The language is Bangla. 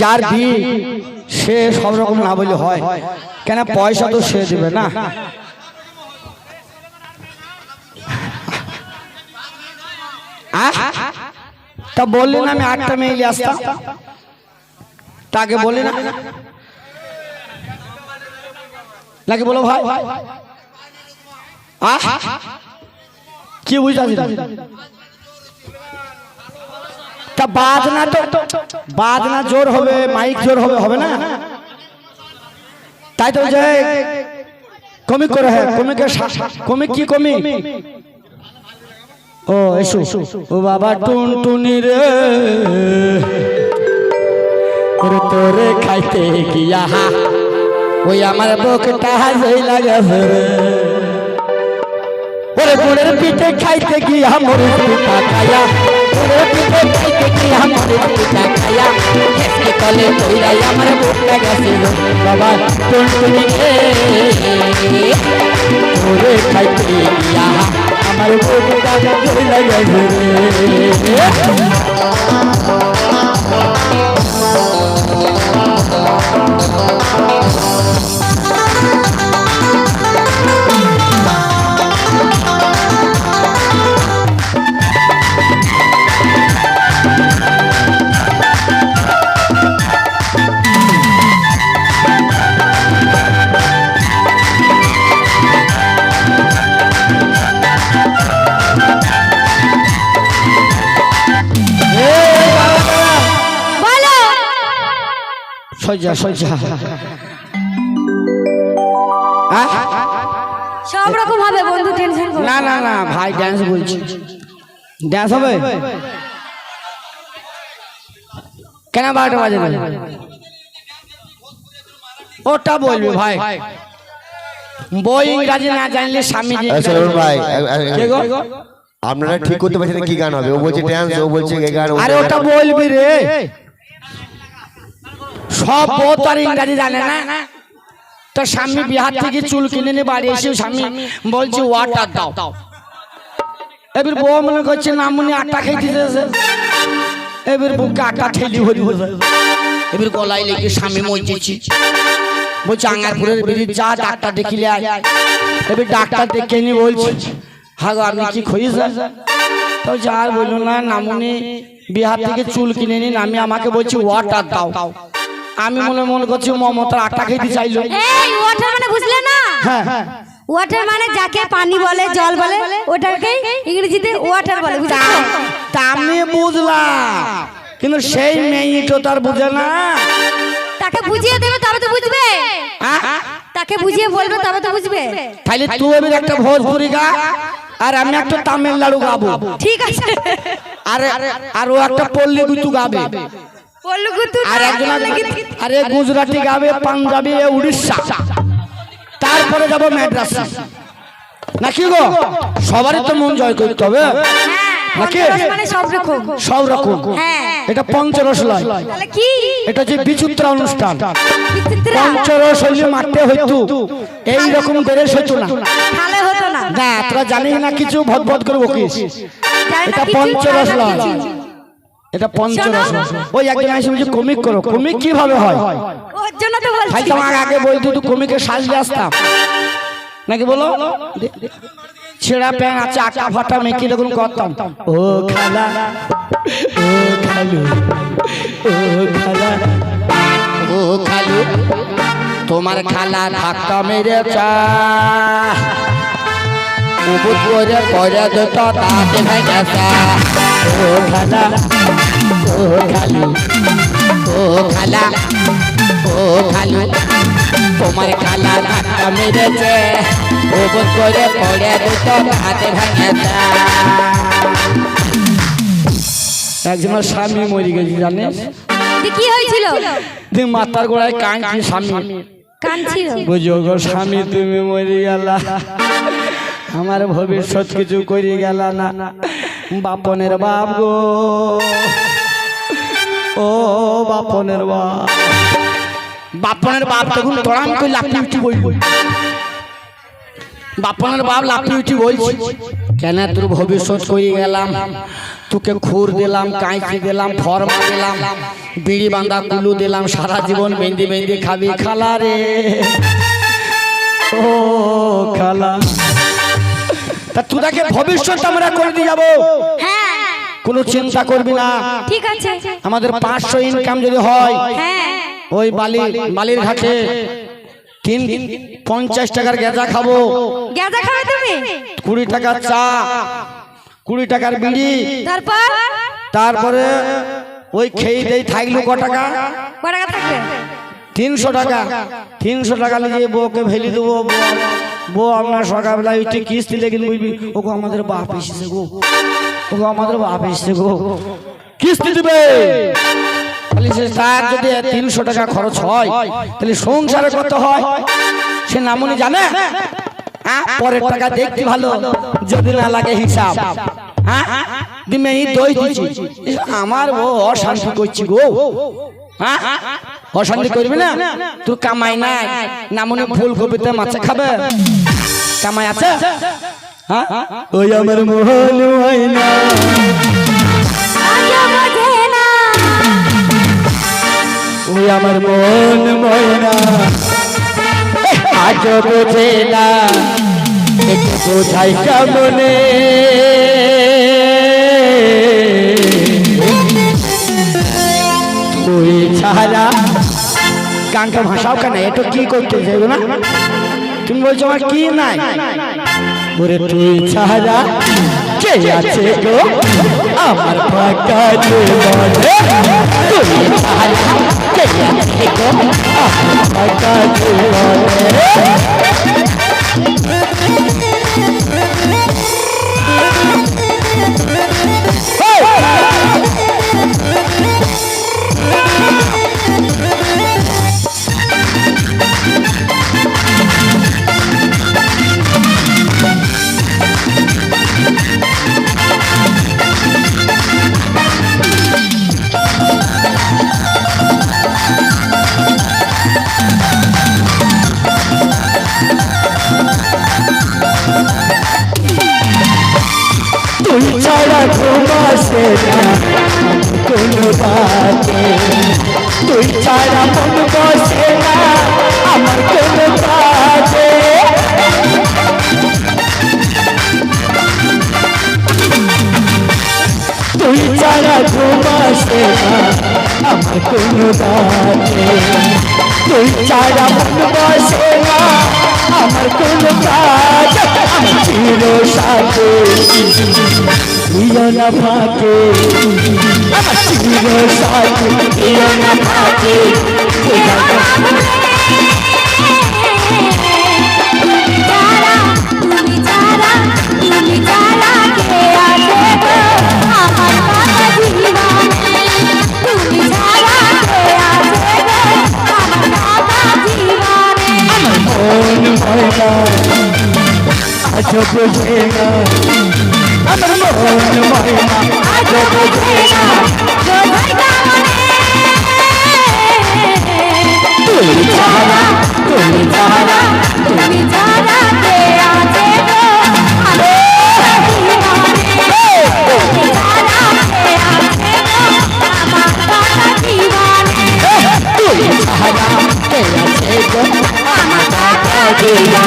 যার বিয়ে সে সব রকম না বলে হয়। কেন পয়সা তো সে দেবে না? তা বললি না আমি আটটা মেয়ে আসতাম। তাকে বলি না। নাকি বলো ভাই? কি বুঝতে তা বাজনা তো বাজনা জোর হবে, মাইক জোর হবে হবে না? তাই তো যে কমিক করে হ্যাঁ কমিক কি কমি ও, এসো। ও বাবা, টুন টুনি রে। তোরে খাইতে গিয়া ওই আমার বকটা হাজই লাগাছে ওরে গুড়ের পিঠে খাইতে গিয়া মরে পিঠা খায়া তলে কইরাই আমার বুকটা গেছে বাবা টুন টুনি খাইতে গিয়া আমার বুকটা হাজই সজ্জা সজ্জা সব রকম হবে বন্ধু টেনশন না। না না ভাই ড্যান্স বলছি। ড্যান্স হবে? কেন বারোটা বাজে ওটা বলবি ভাই। বই ইংরাজি না জানলে স্বামী আচ্ছা, ভাই? আপনারা ঠিক করতে পারছেন না কি গান হবে? ও বলছে ড্যান্স ও বলছে গান আরে ওটা বলবি রে। সব বউ তো আর ইংরাজি জানে না? তো স্বামী বিহার থেকে চুল কিনে নিয়ে বাড়ি এসে স্বামী বলছে ওয়াটার দাও। এবার বউ মনে করছে নামুনি আটা খেয়ে দিতেছে এবার বুকে আটা ঠেলি হরি এবার গলায় লেগে স্বামী মজেছি বলছে আঙ্গারপুরের ব্রিজ যা ডাক্তার দেখিলে এবার ডাক্তার দেখে নি বলছি হাগো আপনি কি খইয়েছেন তো যা বলল না নামুনি বিহার থেকে চুল কিনে নিন আমি আমাকে বলছি ওয়াটার দাও। আমি মনে মনে করছি মমতার আটা খেতে চাইলো এই ওয়াটার মানে বুঝলে না? হ্যাঁ হ্যাঁ। ওয়াটার মানে যাকে পানি বলে জল বলে ওটাকে ইংরেজিতে ওয়াটার বলে তা- আমি বুঝলাম কিন্তু সেই মেয়েটো তার বুঝে না। তাকে বুঝিয়ে দেবে তবে তো বুঝবে? তাকে বুঝিয়ে বলবে তবে তো বুঝবে। তাহলে তুই এবার একটা ভোজপুরি গা আর আমি একটা তামিলনাড়ু গাবো। ঠিক আছে। আর আর ও একটা পল্লী গুতু গাবে। আর একজন আরে গুজরাটি গাবে পাঞ্জাবি উড়িষ্যা। তারপরে যাব মাদ্রাসা নাকি গো? সবারই তো মন জয় করতে হবে। নাকি? মানে সব রকম। হ্যাঁ। এটা পঞ্চরস লয় এটা যে বিচিত্রা অনুষ্ঠান। পঞ্চরস হইলে মারতে হইতো। এই রকম ড্রেস হইতো না। না। তোরা জানিস না কিছু ভদ ভদ করে বকিস জানি না এটা পঞ্চরস লয়। এটা পঞ্চরস। ওই একজন এসে বলছে কমিক করো কমিক কীভাবে হয়? ওর জন্য তো বলছি ভাই তোমার আগে বলতো তুই কমিকে সাজলে আসতাম। নাকি বলো? ছেঁড়া প্যান আছে আঁকা ফাটা মেকি দেখুন করতাম। ও খালা ও খালু ও খালা। ও খালু তোমার খালা ধাক্কা মেরেছে উবুত করে করে দিত তাতে ভেঙেছে ও খালা ও খালু ও খালা ও খালু তোমার খালা ধাক্কা মেরেছে। উবুত করে করে দিত তাতে ভেঙেছে একজনের স্বামী মরে গেছে জানিস? দিয়ে কি হয়েছিল? মাথার গোড়ায় কাঁদছি স্বামী। কাঁদছিল। বুঝো গো স্বামী তুমি মরে গেলা। আমার ভবিষ্যৎ কিছু করি গেল না। বাপনের বাপ গো। ও বাপনের বাপ। বাপনের বাপ তখন তরাম করে লাফি উঠি বই বাপনের বাপ লাফি উঠি বলছি কেন তোর ভবিষ্যৎ করে গেলাম? তোকে খুর দিলাম কাঁচি দিলাম ফর্মা দিলাম বিড়ি বাঁধা কুলু দিলাম সারা জীবন বেঁধে বেঁধে খাবি খালা রে। ও খালা। তা তোদাকে ভবিষ্যৎ আমরা করে দিয়ে যাব। হ্যাঁ। কোনো চিন্তা করবি না। ঠিক আছে। আমাদের পাঁচশো ইনকাম যদি হয় হ্যাঁ ওই বালি বালির ঘাটে তিন পঞ্চাশ টাকার গেঁজা খাব। গেঁজা খাবে। তুমি? কুড়ি টাকার চা কুড়ি টাকার বিড়ি। তারপর? তারপরে ওই খেয়ে দেই থাকল ক টাকা? ক টাকা? থাকবে? তিনশো টাকা। তিনশো টাকা নিয়ে বউকে ভেলি দেবো। বউ আপনার সকালবেলা একটু কিস্তি লেগে বুঝবি ওগো, আমাদের বাপ এসেছে গো। ওগো, আমাদের বাপ এসেছে গো। কিস্তি দিবে? তার যদি তিনশো টাকা খরচ হয়, তাহলে সংসারে কত হয়? সে নামুনি জানে? হ্যাঁ? পরের টাকা দেখতে ভালো, যদি না লাগে হিসাব। হ্যাঁ? আমার ও অশান্তি করছি গো। হ্যাঁ? অশান্তি করবি না? তোর কামাই নাই। নামনে ফুলকপিতে মাছে খাবে? কামাই আছে? হ্যাঁ? ওই আমার মোহন না। ওই আমার মন ময়না। আজ বোঝে না। বোঝাই কেমনে? তুই ছাড়া গানটা ভাষাও কেন? এটা কি করতে চাইবে না? তুমি বলছো আমার কি নাই? ওরে তুই ছাড়া কে আছে গো? আমার ফাঁকা জীবনে তুই ছাড়া কে আছে গো? আমার ফাঁকা জীবনে তুই ছাড়া ঘুমাসে না কোনো রাতে তুই ছাড়া মন বসে না, আমার কোনো কাজে তুই ছাড়া ঘুমাসে আমার কোনো রাতে তুই ছাড়া মন বসে না আমার কোনো কাজ আমার চির সাথে। প্রিয় না ফাঁকে। আমার চির সাথে প্রিয় না ফাঁকে। বোঝে না আমার মন ময়না আজ বুঝে না তুই ছাড়া তুমি ছাড়া তুমি ছাড়া তুমি ছাড়া কে আছে গো আমার